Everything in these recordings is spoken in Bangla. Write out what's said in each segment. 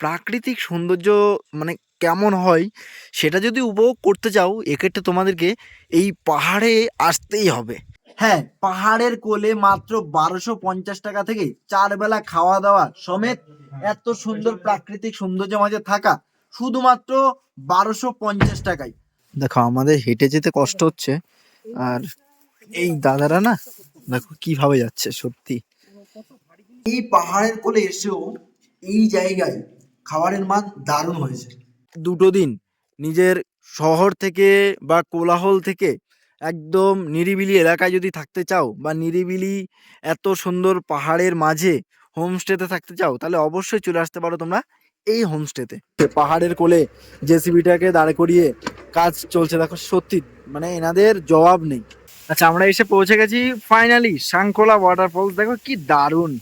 প্রাকৃতিক সৌন্দর্য মানে কেমন হয় সেটা যদি উপভোগ করতে চাও এক্ষেত্রে তোমাদেরকে এই পাহাড়ে আসতেই হবে। হ্যাঁ পাহাড়ের কোলে মাত্র বারোশো পঞ্চাশ টাকা থেকে চার বেলা খাওয়া দাওয়া সমেত এত সুন্দর প্রাকৃতিক সৌন্দর্যের মাঝে থাকা শুধুমাত্র বারোশো পঞ্চাশ টাকায়। দেখো আমাদের হেঁটে যেতে কষ্ট হচ্ছে আর এই দাদারা না দেখো কীভাবে যাচ্ছে সত্যি। এই পাহাড়ের কোলে এসেও এই জায়গায় খাবারের মান দারুণ হয়েছে। দুটো দিন নিজের শহর থেকে বা কোলাহল থেকে একদম নিরিবিলি এলাকায় যদি থাকতে চাও বা নিরিবিলি এত সুন্দর পাহাড়ের মাঝে হোমস্টেতে থাকতে চাও তাহলে অবশ্যই চলে আসতে পারো তোমরা এই হোমস্টেতে পাহাড়ের কোলে জেসিবিটাকে দাঁড় করিয়ে কাজ চলছে। দেখো সত্যি মানে এনাদের জবাব নেই। আচ্ছা আমরা এসে পৌঁছে গেছি ফাইনালি শাংখোলা ওয়াটারফলস দেখো কি দারুণ।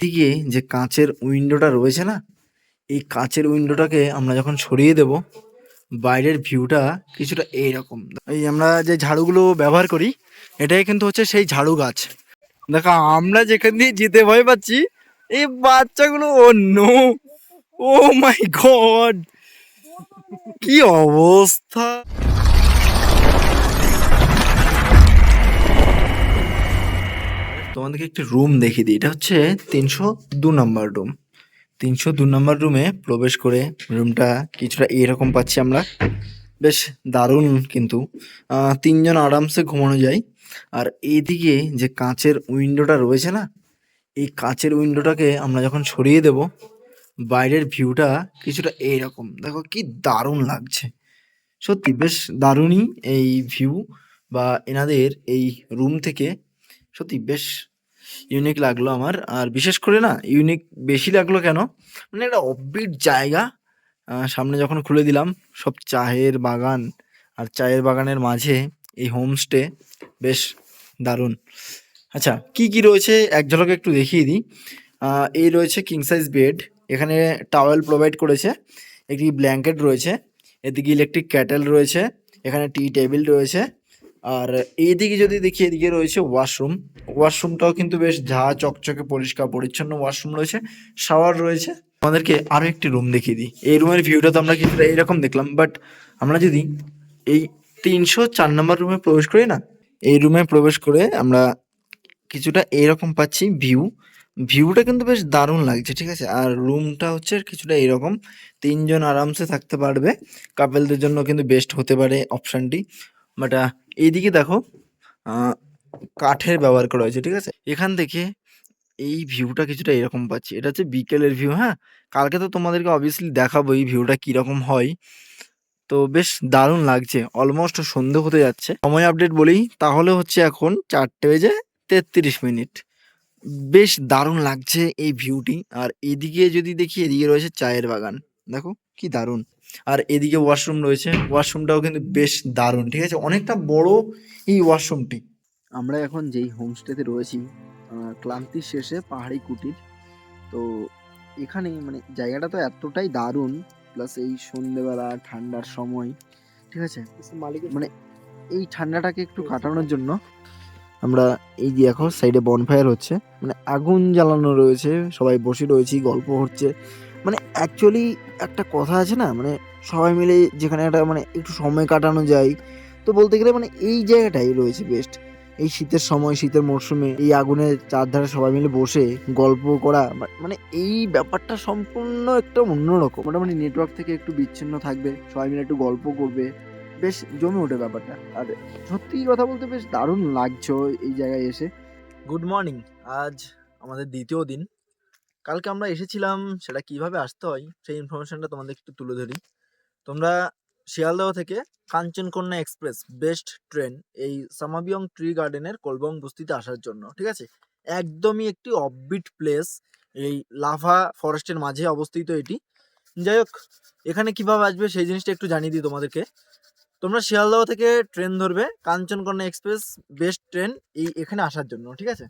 দিকে যে কাঁচের উইন্ডোটা রয়েছে না এই কাঁচের উইন্ডোটাকে আমরা যখন সরিয়ে দেব, বাইরের ভিউটা কিছুটা এইরকম। এই আমরা যে ঝাড়ুগুলো ব্যবহার করি, এটাই কিন্তু হচ্ছে সেই ঝাড়ু গাছ। দেখো, আমরা যেখান দিয়ে যেতে ভয় পাচ্ছি, এই বাচ্চাগুলো নো ও মাই গড কি অবস্থা! তোমাদেরকে একটি রুম দেখিয়ে দিই, এটা হচ্ছে তিনশো দু নম্বর রুম তিনশো দু নম্বর রুমে প্রবেশ করে রুমটা কিছুটা এরকম পাচ্ছি আমরা। বেশ দারুণ কিন্তু। তিনজন আরামসে ঘুমানো যায়। আর এইদিকে যে কাঁচের উইন্ডোটা রয়েছে না, এই কাঁচের উইন্ডোটাকে আমরা যখন সরিয়ে দেব, বাইরের ভিউটা কিছুটা এইরকম। দেখো কি দারুণ লাগছে। সত্যি বেশ দারুণই এই ভিউ বা এনাদের এই রুম থেকে সত্যি বেশ ইউনিক লাগল আমার। আর বিশেষ করে না ইউনিক বেশি লাগল কেন? মানে একটা অফবিট জায়গা সামনে যখন খুলে দিলাম, সব চায়ের বাগান আর চায়ের বাগানের মাঝে এই হোমস্টে বেশ দারুণ। আচ্ছা কি কি রয়েছে? এক ঝলকে একটু দেখিয়ে দিই। এই রয়েছে কিং সাইজ বেড এখানে টাওয়েল প্রোভাইড করেছে, একটি ব্ল্যাঙ্কেট রয়েছে, এদিকে ইলেকট্রিক ক্যাটেল রয়েছে, এখানে টি টেবিল রয়েছে আর এইদিকে যদি দেখি এদিকে রয়েছে ওয়াশরুম ওয়াশরুমটাও কিন্তু বেশ ঝা, চকচকে, পরিষ্কার, পরিচ্ছন্ন ওয়াশরুম রয়েছে। শাওয়ার রয়েছে। আমাদেরকে আরও একটি রুম দেখিয়ে দিই। এই রুমের ভিউটা তো আমরা কিছুটা এইরকম দেখলাম বাট আমরা যদি এই তিনশো চার নম্বর রুমে প্রবেশ করি না, এই রুমে প্রবেশ করে আমরা কিছুটা এইরকম পাচ্ছি ভিউ ভিউটা কিন্তু বেশ দারুণ লাগছে, ঠিক আছে? আর রুমটা হচ্ছে কিছুটা এরকম। তিনজন আরামসে থাকতে পারবে। কাপেলদের জন্য কিন্তু বেস্ট হতে পারে অপশানটি বাট এইদিকে দেখো কাঠের ব্যবহার করা হয়েছে, ঠিক আছে? এখান থেকে এই ভিউটা কিছুটা এরকম পাচ্ছি। এটা হচ্ছে বিকেলের ভিউ হ্যাঁ? কালকে তো তোমাদেরকে অবভিয়াসলি দেখাবো এই ভিউটা কীরকম হয়। তো বেশ দারুণ লাগছে অলমোস্ট সন্ধে হতে যাচ্ছে। সময় আপডেট বলি, তাহলে হচ্ছে এখন চারটে বেজে তেত্রিশ মিনিট। বেশ দারুণ লাগছে এই ভিউটি আর এদিকে যদি দেখি, এদিকে রয়েছে চায়ের বাগান। দেখো, কি দারুণ। আর এদিকে ওয়াশরুম রয়েছে। ওয়াশরুমটাও কিন্তু বেশ দারুণ ঠিক আছে? অনেকটা বড় এই ওয়াশরুমটি আমরা এখন যেই হোমস্টেতে রয়েছি ক্লান্তির শেষে পাহাড়ি কুটির। তো এখানে মানে জায়গাটা তো এতটাই দারুণ প্লাস এই সন্ধেবেলা ঠান্ডার সময় ঠিক আছে? মানে এই ঠান্ডাটাকে একটু কাটানোর জন্য আমরা এই যে এখন সাইডে বনফায়ার হচ্ছে। মানে আগুন জ্বালানো রয়েছে সবাই বসে রয়েছি গল্প হচ্ছে। মানে অ্যাকচুয়ালি একটা কথা আছে না মানে সবাই মিলে যেখানে একটা মানে একটু সময় কাটানো যায়, তো বলতে গেলে মানে এই জায়গাটাই রয়েছে বেস্ট এই শীতের সময়, শীতের মরশুমে এই আগুনের চারধারে সবাই মিলে বসে গল্প করা মানে এই ব্যাপারটা সম্পূর্ণ একটা অন্যরকম। মোটামুটি নেটওয়ার্ক থেকে একটু বিচ্ছিন্ন থাকবে, সবাই মিলে একটু গল্প করবে, বেশ জমে ওঠে ব্যাপারটা। আর সত্যি কথা বলতে বেশ দারুণ লাগছে এই জায়গায় এসে। গুড মর্নিং আজ আমাদের দ্বিতীয় দিন। কালকে আমরা এসেছিলাম, সেটা কীভাবে আসতে হয়, সেই ইনফরমেশনটা তোমাদের একটু তুলে ধরি। তোমরা শিয়ালদহ থেকে কাঞ্চনকন্যা এক্সপ্রেস বেস্ট ট্রেন এই সামাবিয়ং ট্রি গার্ডেনের কলবং বস্তিতে আসার জন্য, ঠিক আছে? একদমই একটি অফবিট প্লেস এই লাভা ফরেস্টের মাঝে অবস্থিত এটি। যাই হোক, এখানে কীভাবে আসবে সেই জিনিসটা একটু জানিয়ে দিই তোমাদেরকে। তোমরা শিয়ালদহ থেকে ট্রেন ধরবে, কাঞ্চনকন্যা এক্সপ্রেস বেস্ট ট্রেন এই এখানে আসার জন্য, ঠিক আছে?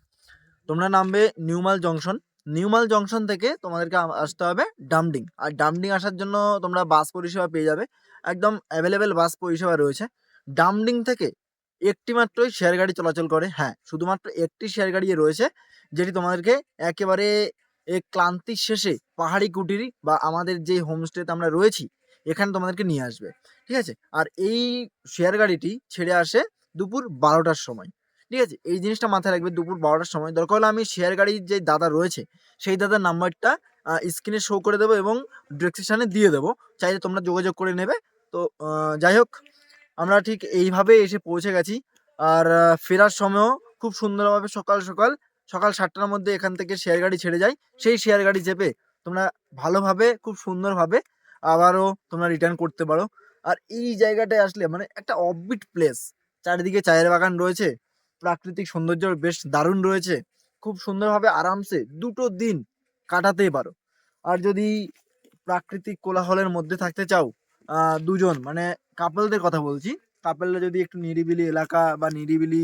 তোমরা নামবে নিউমাল জংশন নিউমাল জংশন থেকে তোমাদেরকে আসতে হবে ডামডিং। আর ডামডিং আসার জন্য তোমরা বাস পরিষেবা পেয়ে যাবে। একদম অ্যাভেলেবেল বাস পরিষেবা রয়েছে। ডামডিং থেকে একটি মাত্রই শেয়ার গাড়ি চলাচল করে। হ্যাঁ শুধুমাত্র একটি শেয়ার গাড়ি রয়েছে, যেটি তোমাদেরকে একেবারে এই ক্লান্তির শেষে পাহাড়ি কুটিরি বা আমাদের যে হোমস্টেতে আমরা রয়েছি, এখানে তোমাদেরকে নিয়ে আসবে। ঠিক আছে? আর এই শেয়ার গাড়িটি ছেড়ে আসে দুপুর বারোটার সময়। ঠিক আছে? এই জিনিসটা মাথায় রাখবে দুপুর বারোটার সময়। দরকার হলে আমি শেয়ার গাড়ির যে দাদা রয়েছে, সেই দাদার নাম্বারটা স্ক্রিনে শো করে দেবো এবং ডিসক্রিপশানে দিয়ে দেবো। চাইলে তোমরা যোগাযোগ করে নেবে। তো যাই হোক, আমরা ঠিক এইভাবে এসে পৌঁছে গেছি। আর ফেরার সময়ও খুব সুন্দরভাবে সকাল সকাল সকাল সাতটার মধ্যে এখান থেকে শেয়ার গাড়ি ছেড়ে যায় সেই শেয়ার গাড়ি চেপে তোমরা ভালোভাবে, খুব সুন্দরভাবে আবারও তোমরা রিটার্ন করতে পারো। আর এই জায়গাটায় আসলে মানে একটা অববিট প্লেস চারিদিকে চায়ের বাগান রয়েছে। প্রাকৃতিক সৌন্দর্য বেশ দারুণ রয়েছে। খুব সুন্দরভাবে আরামসে দুটো দিন কাটাতেই পারো। আর যদি প্রাকৃতিক কোলাহলের মধ্যে থাকতে চাও দুজন মানে কাপেলদের কথা বলছি। কাপেলরা যদি একটু নিরিবিলি এলাকা বা নিরিবিলি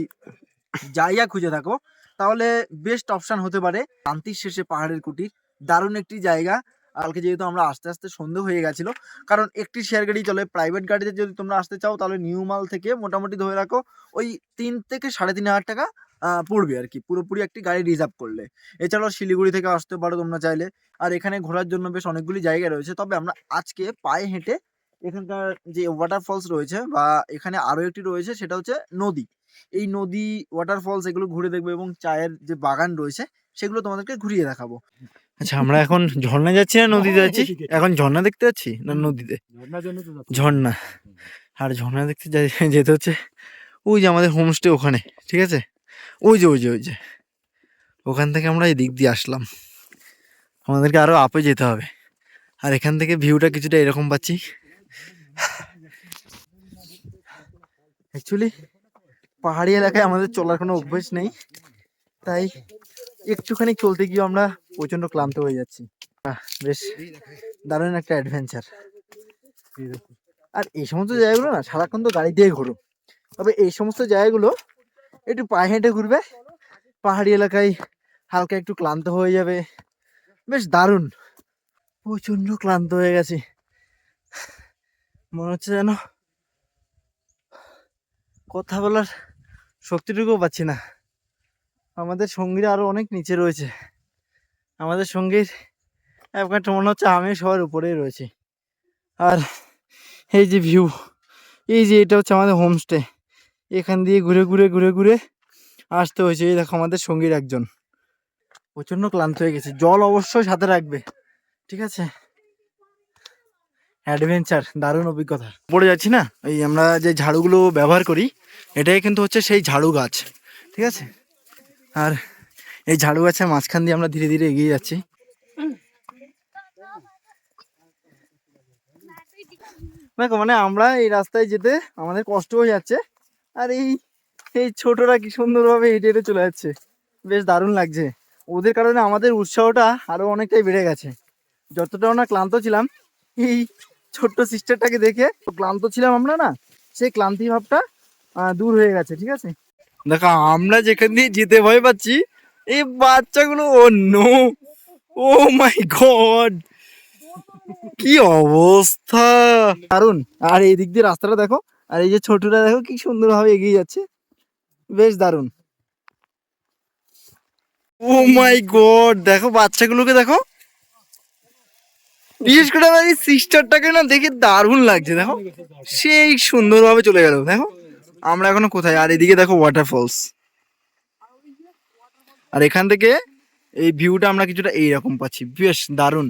জায়গা খুঁজে থাকো, তাহলে বেস্ট অপশান হতে পারে শান্তির শেষে পাহাড়ের কুটির। দারুণ একটি জায়গা। কালকে যেহেতু আমরা আস্তে আস্তে সন্ধে হয়ে গেছিল, কারণ একটি শেয়ার গাড়ি চলে প্রাইভেট গাড়িতে যদি তোমরা আসতে চাও, তাহলে নিউ মাল থেকে মোটামুটি ধরে রাখো, ওই তিন থেকে সাড়ে তিন হাজার টাকা পড়বে আর কি, পুরোপুরি একটি গাড়ি রিজার্ভ করলে। এছাড়াও শিলিগুড়ি থেকে আসতে পারো তোমরা চাইলে, আর এখানে ঘোরার জন্য বেশ অনেকগুলি জায়গা রয়েছে, তবে আমরা আজকে পায়ে হেঁটে এখানকার যে ওয়াটারফলস রয়েছে, বা এখানে আরও একটি রয়েছে, সেটা হচ্ছে নদী। এই নদী ওয়াটারফলস এগুলো ঘুরে দেখব এবং চায়ের যে বাগান রয়েছে, সেগুলো তোমাদেরকে ঘুরিয়ে দেখাবো। আচ্ছা আমরা এখন ঝর্ণা যাচ্ছি না নদীতে যাচ্ছি? এখন ঝর্ণা দেখতে যাচ্ছি না নদীতে। ঝর্ণা। আর ঝর্ণা দেখতে যেতে হচ্ছে ওই যে আমাদের হোমস্টে ওখানে ঠিক আছে? ওই যে ওই যে ওই যে। ওখান থেকে আমরা এই দিক দিয়ে আসলাম। আমাদেরকে আরও আপে যেতে হবে। আর এখান থেকে ভিউটা কিছুটা এরকম পাচ্ছি। অ্যাকচুয়ালি পাহাড়ি এলাকায় আমাদের চলার কোনো অভ্যেস নেই। তাই একটুখানি চলতে গিয়ে আমরা প্রচণ্ড ক্লান্ত হয়ে যাচ্ছি। বেশ দারুণ একটা অ্যাডভেঞ্চার আর এই সমস্ত জায়গাগুলো না সারাক্ষণ তো গাড়ি দিয়ে ঘোরো। তবে এই সমস্ত জায়গাগুলো একটু পায়ে হেঁটে ঘুরবে। পাহাড়ি এলাকায় হালকা একটু ক্লান্ত হয়ে যাবে। বেশ দারুণ। প্রচণ্ড ক্লান্ত হয়ে গেছি। মনে হচ্ছে যেন কথা বলার শক্তিটুকুও পাচ্ছি না। আমাদের সঙ্গীরা আরও অনেক নিচে রয়েছে। আমাদের সঙ্গীর একটা মনে হচ্ছে আমি সবার উপরেই রয়েছি। আর এই যে ভিউ এই যে এটা হচ্ছে আমাদের হোমস্টে এখান দিয়ে ঘুরে ঘুরে ঘুরে ঘুরে আসতে হয়েছে। এই দেখো আমাদের সঙ্গীর একজন। প্রচণ্ড ক্লান্ত হয়ে গেছে। জল অবশ্যই সাথে রাখবে। ঠিক আছে? অ্যাডভেঞ্চার দারুণ অভিজ্ঞতা। পড়ে যাচ্ছি না? এই আমরা যে ঝাড়ুগুলো ব্যবহার করি, এটাই কিন্তু হচ্ছে সেই ঝাড়ু গাছ। ঠিক আছে? আর এই ঝাড়ু গাছের মাঝখান দিয়ে আমরা ধীরে ধীরে এগিয়ে যাচ্ছি। দেখো মানে আমরা এই রাস্তায় যেতে আমাদের কষ্ট হয়ে যাচ্ছে। আর এই এই ছোটরা কি সুন্দরভাবে হেঁটে হেঁটে চলে যাচ্ছে। বেশ দারুণ লাগছে। ওদের কারণে আমাদের উৎসাহটা আরও অনেকটাই বেড়ে গেছে। যতটাও না ক্লান্ত ছিলাম, এই ছোট্ট সিস্টারটাকে দেখে ক্লান্ত ছিলাম আমরা না, সেই ক্লান্তি ভাবটা দূর হয়ে গেছে, ঠিক আছে? দেখো, আমরা যেখান দিয়ে যেতে ভয় পাচ্ছি, এই বাচ্চাগুলো অন্য ও মাই গড, কি অবস্থা? দারুণ আর এই দিক দিয়ে রাস্তাটা দেখো, আর এই যে ছোটরা দেখো, কি সুন্দর ভাবে এগিয়ে যাচ্ছে, বেশ দারুণ ও মাই গড, দেখো বাচ্চাগুলোকে দেখো। বিশেষ করে আমার এই সিস্টারটাকে না দেখে দারুণ লাগছে, দেখো। সেই সুন্দরভাবে চলে গেল, দেখো। আমরা এখনও কোথায়? আর এদিকে দেখো ওয়াটারফলস আর এখান থেকে এই ভিউটা আমরা কিছুটা এইরকম পাচ্ছি। বেশ দারুণ।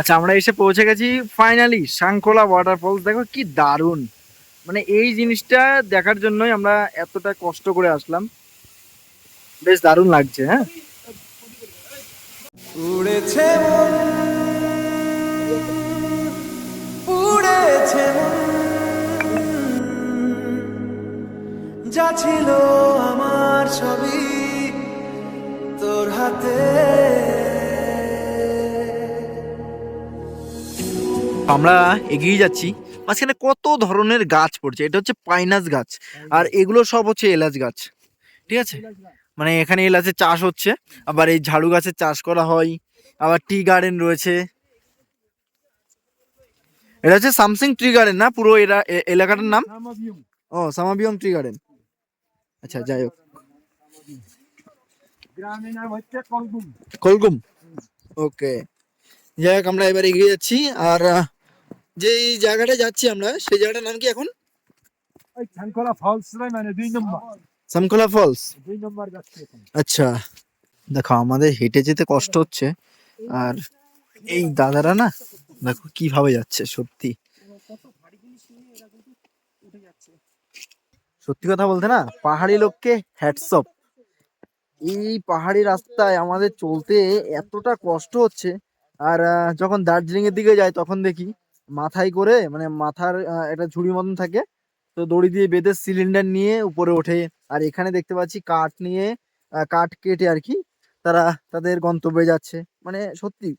আচ্ছা আমরা এসে পৌঁছে গেছি ফাইনালি শাঙ্কোলা ওয়াটারফলস দেখো কি দারুণ। মানে এই জিনিসটা দেখার জন্যই আমরা এতটা কষ্ট করে আসলাম। বেশ দারুণ লাগছে হ্যাঁ? উড়েছে মন। উড়েছে যা ছিল আমার ছবি তোর হাতে। আমরা এগিয়ে যাচ্ছি। মাঝখানে কত ধরনের গাছ পড়ছে? এটা হচ্ছে পাইনাস গাছ। আর এগুলো সব হচ্ছে এলাচ গাছ। ঠিক আছে? মানে এখানে এলাচের চাষ হচ্ছে আবার এই ঝাড়ু গাছের চাষ করা হয় আবার টি গার্ডেন রয়েছে। এটা হচ্ছে সামসিং ট্রি গার্ডেন না? পুরো এরা এলাকাটার নাম? ও সামাবিয়ং ট্রি গার্ডেন। আচ্ছা যাই হোক। কলগুম। ওকে। যাই হোক আমরা এবার এগিয়ে যাচ্ছি আর যেই জায়গাটা যাচ্ছি আমরা সেই জায়গাটার নাম কি এখন? মানে দুই নম্বর। সামখোলা ফলস? দুই নম্বর আচ্ছা দেখো আমাদের হেঁটে যেতে কষ্ট হচ্ছে আর এই দাদারা না দেখো কীভাবে যাচ্ছে সত্যি। সত্যি কথা বলতে না পাহাড়ি লোককে হ্যাটসঅপ এই পাহাড়ি রাস্তায় আমাদের চলতে এতটা কষ্ট হচ্ছে আর যখন দার্জিলিং এর দিকে যাই তখন দেখি মাথায় করে মানে মাথার একটা ঝুড়ি মতন থাকে তো দড়ি দিয়ে বেঁধে সিলিন্ডার নিয়ে উপরে ওঠে। আর এখানে দেখতে পাচ্ছি কাঠ নিয়ে কাঠ কেটে আর কি তারা তাদের গন্তব্যে যাচ্ছে। মানে সত্যি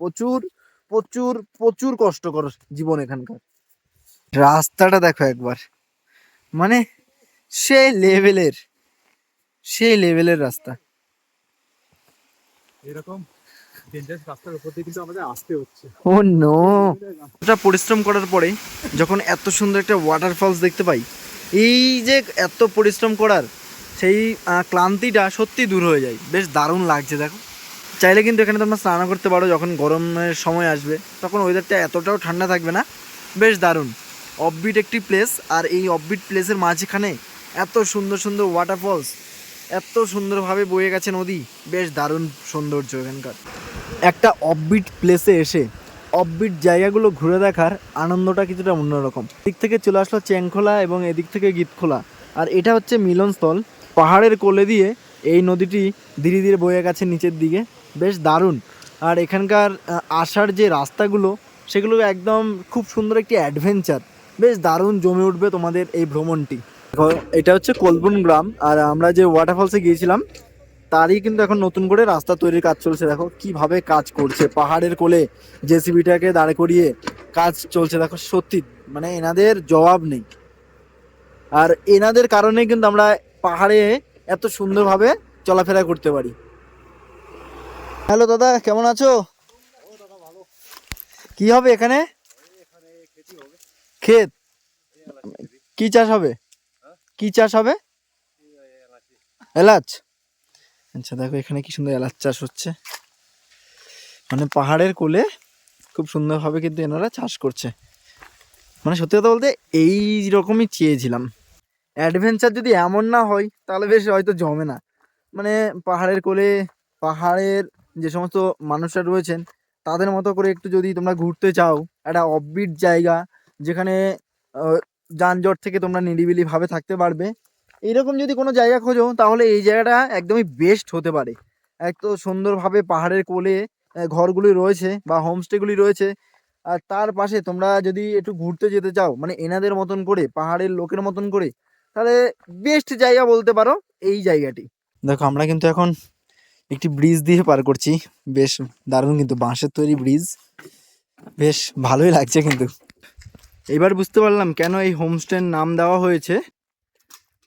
প্রচুর প্রচুর প্রচুর কষ্টকর জীবন এখানকার। রাস্তাটা দেখো একবার। মানে সেই লেভেলের সেই লেভেলের রাস্তা। এরকম রাস্তার উপর দিয়ে কিন্তু আমাদের আসতে হচ্ছে। Oh no. এতটা পরিশ্রম করার পরে যখন এত সুন্দর একটা ওয়াটারফলস দেখতে পাই এই যে এত পরিশ্রম করার, সেই ক্লান্তিটা সত্যি দূর হয়ে যায়। বেশ দারুণ লাগছে, দেখো। চাইলে কিন্তু এখানে তোমরা স্নান করতে পারো যখন গরমের সময় আসবে। তখন ওয়েদারটা এতটাও ঠান্ডা থাকবে না। বেশ দারুণ। অফবিট একটি প্লেস আর এই অফবিট প্লেসের মাঝখানে এত সুন্দর সুন্দর ওয়াটারফলস এত সুন্দরভাবে বয়ে গেছে নদী। বেশ দারুণ সৌন্দর্য এখানকার। একটা অফবিট প্লেসে এসে অফবিট জায়গাগুলো ঘুরে দেখার আনন্দটা কিছুটা অন্যরকম। দিক থেকে চলে আসলো চেংখোলা এবং এদিক থেকে গীতখোলা। আর এটা হচ্ছে মিলনস্থল। পাহাড়ের কোলে দিয়ে এই নদীটি ধীরে ধীরে বয়ে গেছে নিচের দিকে। বেশ দারুণ। আর এখানকার আসার যে রাস্তাগুলো, সেগুলো একদম খুব সুন্দর একটি অ্যাডভেঞ্চার বেশ দারুণ জমে উঠবে তোমাদের এই ভ্রমণটি। এটা হচ্ছে কলবন গ্রাম। আর আমরা যে ওয়াটারফলসে গিয়েছিলাম তারই কিন্তু এখন নতুন করে রাস্তা তৈরির কাজ চলছে। দেখো কীভাবে কাজ করছে। পাহাড়ের কোলে জেসিবিটাকে দাঁড় করিয়ে কাজ চলছে। দেখো সত্যি মানে এনাদের জবাব নেই। আর এনাদের কারণে কিন্তু আমরা পাহাড়ে এত সুন্দরভাবে চলাফেরা করতে পারি। হ্যালো দাদা, কেমন আছো? কি হবে এখানে? ক্ষেত। কি চাষ হবে? কি চাষ হবে? এলাচ। আচ্ছা দেখো এখানে কি সুন্দর এলাচ চাষ হচ্ছে। মানে পাহাড়ের কোলে খুব সুন্দরভাবে কিন্তু এনারা চাষ করছে। মানে সত্যি কথা বলতে এই রকমই চেয়েছিলাম। অ্যাডভেঞ্চার যদি এমন না হয়, তাহলে বেশ হয়তো জমে না। মানে পাহাড়ের কোলে, পাহাড়ের যে সমস্ত মানুষরা রয়েছেন, তাদের মতো করে একটু যদি তোমরা ঘুরতে চাও, একটা অফবিট জায়গা, যেখানে যানজট থেকে তোমরা নিরিবিলিভাবে থাকতে পারবে এইরকম যদি কোনো জায়গা খোঁজো, তাহলে এই জায়গাটা একদমই বেস্ট হতে পারে। এক তো সুন্দরভাবে পাহাড়ের কোলে ঘরগুলি রয়েছে বা হোমস্টেগুলি রয়েছে। আর তার পাশে তোমরা যদি একটু ঘুরতে যেতে চাও মানে এনাদের মতন করে, পাহাড়ের লোকের মতন করে, তাহলে বেস্ট জায়গা বলতে পারো এই জায়গাটি। দেখো, আমরা কিন্তু এখন একটি ব্রিজ দিয়ে পার করছি। বেশ দারুণ কিন্তু, বাঁশের তৈরি ব্রিজ বেশ ভালোই লাগছে কিন্তু। এবার বুঝতে পারলাম কেন এই হোমস্টের নাম দেওয়া হয়েছে।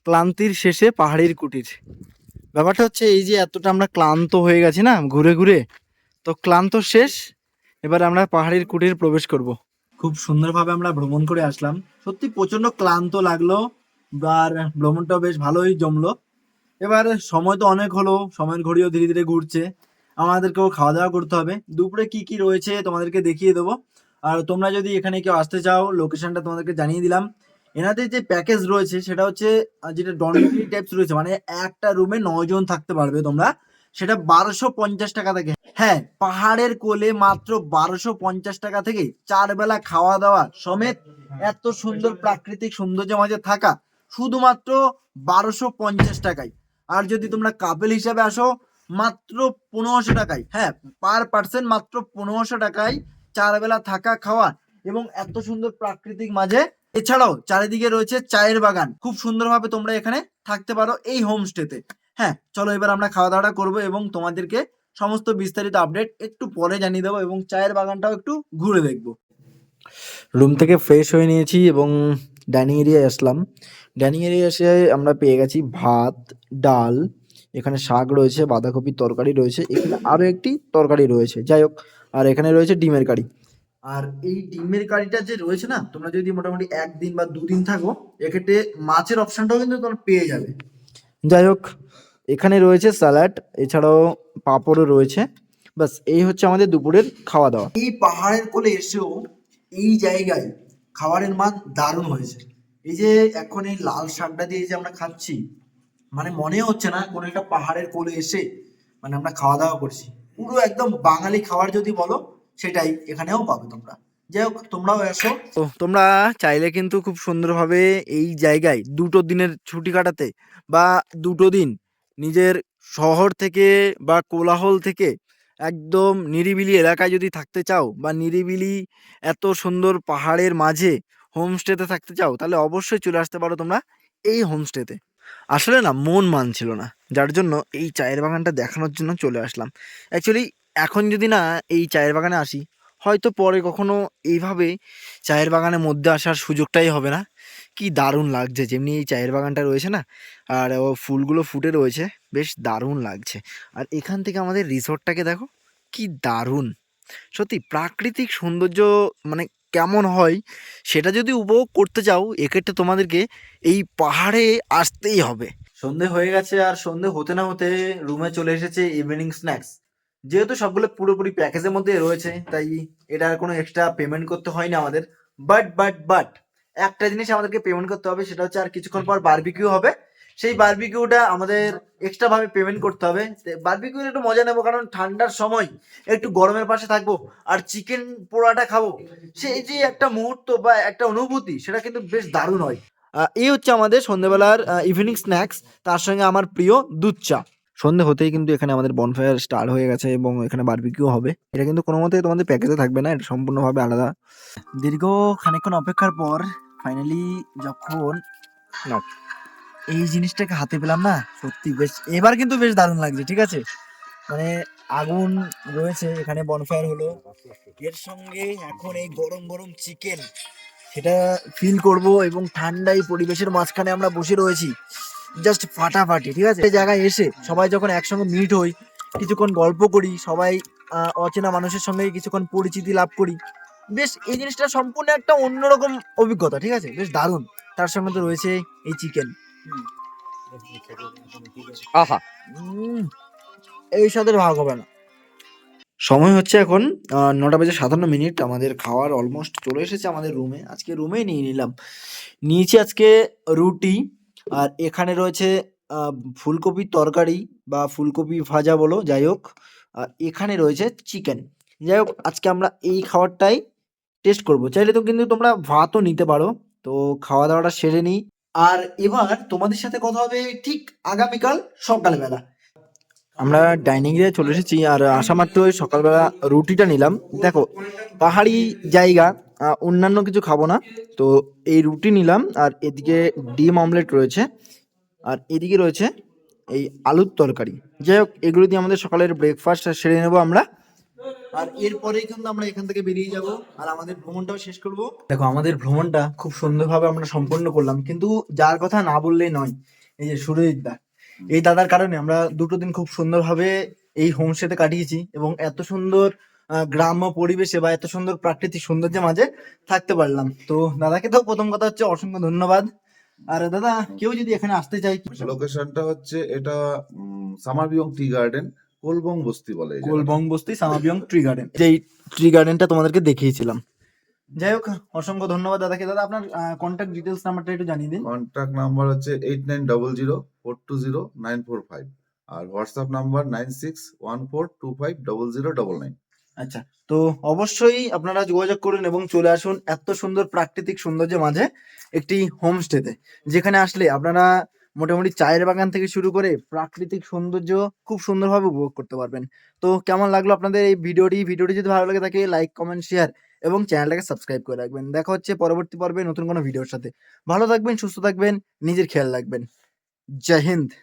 ক্লান্তির শেষে পাহাড়ির কুটির। ব্যাপারটা হচ্ছে এই যে এতটা আমরা ক্লান্ত হয়ে গেছি না, ঘুরে ঘুরে, তো ক্লান্ত শেষ, এবার আমরা পাহাড়ির কুটির প্রবেশ করব। খুব সুন্দরভাবে আমরা ভ্রমণ করে আসলাম। সত্যি প্রচণ্ড ক্লান্ত লাগল, আর ভ্রমণটাও বেশ ভালোই জমলো। এবার সময় তো অনেক হলো, সময়ের ঘড়িও ধীরে ধীরে ঘুরছে। আমাদেরকেও খাওয়া দাওয়া করতে হবে। দুপুরে কি কি রয়েছে তোমাদেরকে দেখিয়ে দেবো। আর তোমরা যদি এখানে কেউ আসতে চাও লোকেশনটা তোমাদেরকে জানিয়ে দিলাম। এনাদের যে প্যাকেজ রয়েছে, সেটা হচ্ছে যেটা ডরমিটরি টাইপস রয়েছে মানে একটা রুমে নয় জন থাকতে পারবে তোমরা, সেটা বারোশো পঞ্চাশ টাকা থেকে। হ্যাঁ পাহাড়ের কোলে মাত্র বারোশো পঞ্চাশ টাকা থেকে চার বেলা খাওয়া দাওয়া সমেত এত সুন্দর প্রাকৃতিক সৌন্দর্যের মাঝে থাকা, শুধুমাত্র বারোশো পঞ্চাশ টাকায়। আর যদি তোমরা কাপেল হিসাবে আসো, মাত্র পনেরোশো টাকায়। হ্যাঁ পার পার্সেন্ট মাত্র পনেরোশো টাকায় চার বেলা থাকা খাওয়া এবং এত সুন্দর প্রাকৃতিক মাঝে এছাড়াও চারিদিকে রয়েছে চায়ের বাগান। খুব সুন্দরভাবে তোমরা এখানে থাকতে পারো এই হোমস্টেতে হ্যাঁ চলো এবার আমরা খাওয়া দাওয়াটা করব এবং তোমাদেরকে সমস্ত বিস্তারিত আপডেট একটু পরে জানিয়ে দেবো এবং চায়ের বাগানটাও একটু ঘুরে দেখব। রুম থেকে ফ্রেশ হয়ে নিয়েছি এবং ডাইনিং এরিয়ায় আসলাম। ডাইনিং এরিয়া এসে আমরা পেয়ে গেছি ভাত, ডাল, এখানে শাক রয়েছে, বাঁধাকপির তরকারি রয়েছে, এখানে আরও একটি তরকারি রয়েছে। যাই হোক, আর এখানে রয়েছে ডিমের কারি। আর এই ডিমের কারিটা যে রয়েছে না তোমরা যদি মোটামুটি একদিন বা দুদিন থাকো এক্ষেত্রে মাছের অপশনটাও কিন্তু তোমরা পেয়ে যাবে। যাই হোক এখানে রয়েছে স্যালাড এছাড়াও পাঁপড়ও রয়েছে। বাস এই হচ্ছে আমাদের দুপুরের খাওয়া দাওয়া এই পাহাড়ের কোলে এসেও এই জায়গায় খাবারের মান দারুণ হয়েছে। এই যে এখন এই লাল শাকটা দিয়ে যে আমরা খাচ্ছি মানে মনে হচ্ছে না কোনো একটা পাহাড়ের কোলে এসে মানে আমরা খাওয়া দাওয়া করছি। পুরো একদম বাঙালি খাবার যদি বলো সেটাই এখানেও পাবে তোমরা। যাই হোক, তোমরাও এসো। তোমরা চাইলে কিন্তু খুব সুন্দরভাবে এই জায়গায় দুটো দিনের ছুটি কাটাতে বা দুটো দিন নিজের শহর থেকে বা কোলাহল থেকে একদম নিরিবিলি এলাকায় যদি থাকতে চাও বা নিরিবিলি এত সুন্দর পাহাড়ের মাঝে হোমস্টেতে থাকতে চাও, তাহলে অবশ্যই চলে আসতে পারো তোমরা এই হোমস্টেতে। আসলে না, মন মানছিল না। যার জন্য এই চায়ের বাগানটা দেখানোর জন্য চলে আসলাম। অ্যাকচুয়ালি এখন যদি না এই চায়ের বাগানে আসি, হয়তো পরে কখনো এইভাবে চায়ের বাগানের মধ্যে আসার সুযোগটাই হবে না। কি দারুণ লাগছে, যেমনি এই চায়ের বাগানটা রয়েছে না, আর ও ফুলগুলো ফুটে রয়েছে, বেশ দারুণ লাগছে। আর এখান থেকে আমাদের রিসোর্টটাকে দেখো, কি দারুণ। সত্যি প্রাকৃতিক সৌন্দর্য মানে কেমন হয়, সেটা যদি উপভোগ করতে চাও, এক্ষেত্রে তোমাদেরকে এই পাহাড়ে আসতেই হবে। সন্ধে হয়ে গেছে, আর সন্ধে হতে না হতে রুমে চলে এসেছে ইভিনিং স্ন্যাক্স যেহেতু সবগুলো পুরোপুরি প্যাকেজের মধ্যে রয়েছে, তাই এটার কোনো এক্সট্রা পেমেন্ট করতে হয় না আমাদের। বাট বাট বাট একটা জিনিস আমাদেরকে পেমেন্ট করতে হবে, সেটা হচ্ছে আর কিছুক্ষণ পর বারবিকিউ হবে। সেই বারবিকিউটা আমাদের এক্সট্রা ভাবে পেমেন্ট করতে হবে। বারবিকিউ একটু মজা নেব, কারণ ঠান্ডার সময় একটু গরমের পাশে থাকব আর চিকেন পোড়াটা খাব, সেই যে একটা মুহূর্ত বা একটা অনুভূতি, সেটা কিন্তু বেশ দারুণ হয়। এই হচ্ছে আমাদের সন্ধ্যেবেলার ইভিনিং স্ন্যাক্স তার সঙ্গে আমার প্রিয় দুধ চা। সন্ধে হতেই কিন্তু এখানে আমাদের বনফায়ার স্টার্ট হয়ে গেছে এবং এখানে বারবিকিউ হবে। এটা কিন্তু কোনো মতেই তোমাদের প্যাকেজে থাকবে না এটা সম্পূর্ণভাবে আলাদা। দীর্ঘ খানিকক্ষণ অপেক্ষার পর ফাইনালি যখন এই জিনিসটাকে হাতে পেলাম না সত্যি বেশ এবার কিন্তু বেশ দারুণ লাগছে ঠিক আছে? মানে আগুন রয়েছে এখানে বনফায়ার হলো। এর সঙ্গে এখন এই গরম গরম চিকেন সেটা ফিল করব এবং ঠান্ডা এই পরিবেশের মাঝখানে আমরা বসে রয়েছি। জাস্ট ফাটাফাটি ঠিক আছে? এই জায়গায় এসে সবাই যখন একসঙ্গে মিট হই কিছুক্ষণ গল্প করি সবাই অচেনা মানুষের সঙ্গে কিছুক্ষণ পরিচিতি লাভ করি বেশ এই জিনিসটা সম্পূর্ণ একটা অন্যরকম অভিজ্ঞতা ঠিক আছে? বেশ দারুণ। তার সঙ্গে তো রয়েছে এই চিকেন আহা। এই স্বাদের ভাগ হবে না। সময় হচ্ছে এখন নটা বাজে সাতান্ন মিনিট। আমাদের খাওয়ার অলমোস্ট চলে এসেছে আমাদের রুমে আজকে রুমেই নিয়ে নিলাম। নিয়েছি আজকে রুটি। আর এখানে রয়েছে ফুলকপি ফুলকপির তরকারি বা ফুলকপি ভাজা বলো যাই হোক আর এখানে রয়েছে চিকেন। যাই হোক আজকে আমরা এই খাবারটাই টেস্ট করব। চাইলে তো কিন্তু তোমরা ভাতও নিতে পারো। তো খাওয়া দাওয়াটা সেরে নিই। আর এবার তোমাদের সাথে কথা হবে ঠিক আগামীকাল সকালবেলা। আমরা ডাইনিং এ চলে এসেছি আর আসা মাত্রই সকালবেলা রুটিটা নিলাম। দেখো, পাহাড়ি জায়গা অন্যান্য কিছু খাব না। তো এই রুটি নিলাম আর এদিকে ডিম অমলেট রয়েছে। আর এদিকে রয়েছে এই আলুর তরকারি। যাই হোক, এগুলো দিয়ে আমাদের সকালের ব্রেকফাস্ট সেরে নেব আমরা। আর এরপরেই কিন্তু আমরা এখান থেকে বেরিয়ে যাব আর আমাদের ভ্রমণটাও শেষ করব। দেখো, আমাদের ভ্রমণটা খুব সুন্দরভাবে আমরা সম্পন্ন করলাম। কিন্তু যার কথা না বললেই নয়, এই যে সুরজিৎ দা এই দাদার কারণে আমরা দুটো দিন খুব সুন্দরভাবে এই হোমস্টেতে কাটিয়েছি এবং এত সুন্দর গ্রাম্য পরিবেশে বা এত সুন্দর প্রাকৃতিক সৌন্দর্যের মাঝে থাকতে পারলাম। তো দাদাকে তো প্রথম কথা হচ্ছে অসংখ্য ধন্যবাদ। আর দাদা কেউ যদি এখানে আসতে চায়? লোকেশনটা হচ্ছে এটা সামার বিয়ং টি গার্ডেন কোলবং বস্তি বলে। গোলবং বস্তি সামাবিয়ং ট্রি গার্ডেন যেই ট্রি গার্ডেনটা তোমাদেরকে দেখিয়েছিলাম। যাই হোক অসংখ্য ধন্যবাদ দাদাকে। দাদা আপনার কন্ট্যাক্ট ডিটেলস নাম্বারটা একটু জানিয়ে দিন। কন্ট্যাক্ট নাম্বার হচ্ছে eight nine double zero four two zero nine four five আর WhatsApp number nine six one four two five double zero double nine আচ্ছা তো অবশ্যই আপনারা যোগাযোগ করুন এবং চলে আসুন এত সুন্দর প্রাকৃতিক সৌন্দর্যের মাঝে একটি হোমস্টেতে যেখানে আসলে আপনারা মোটামুটি চায়ের বাগান থেকে শুরু করে প্রাকৃতিক সৌন্দর্য খুব সুন্দরভাবে উপভোগ করতে পারবেন। তো কেমন লাগল আপনাদের এই ভিডিওটি? ভিডিওটি যদি ভালো লাগে থাকে লাইক কমেন্ট শেয়ার এবং চ্যানেলটাকে সাবস্ক্রাইব করে রাখবেন। দেখা হচ্ছে পরবর্তী পর্বে নতুন কোনো ভিডিওর সাথে। ভালো থাকবেন, সুস্থ থাকবেন, নিজের খেয়াল রাখবেন। জয় হিন্দ।